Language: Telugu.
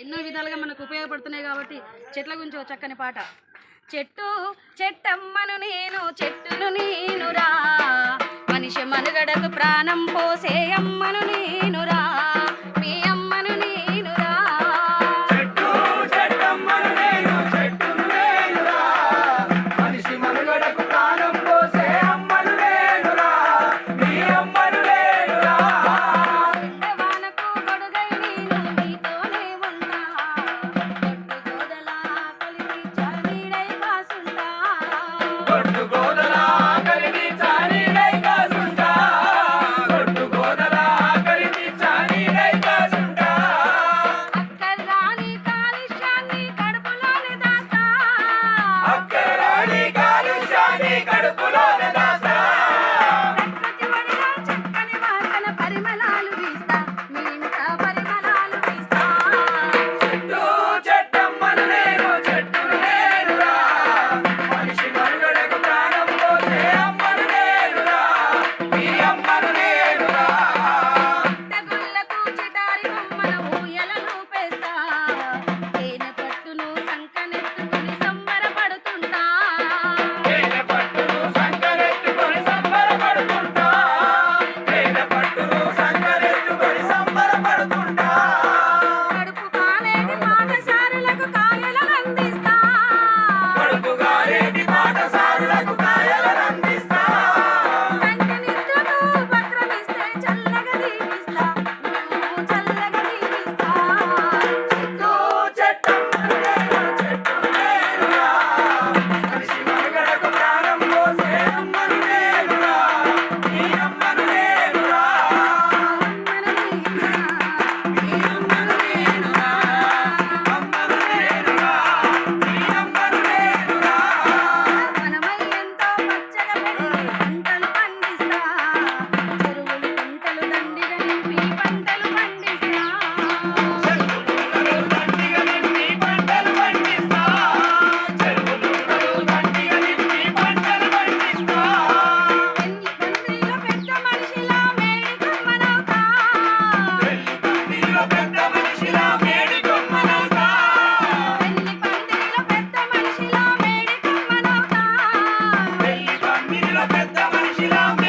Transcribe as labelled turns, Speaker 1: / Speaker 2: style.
Speaker 1: ఎన్నో విధాలుగా మనకు ఉపయోగపడుతున్నాయి కాబట్టి చెట్ల గురించి ఒక చక్కని పాట. చెట్టు చెట్టమ్మను నేను చెట్టును నేనురా మనిషి మనుగడకు ప్రాణం పోసే అమ్మను నేను Di 了 Vigilamos.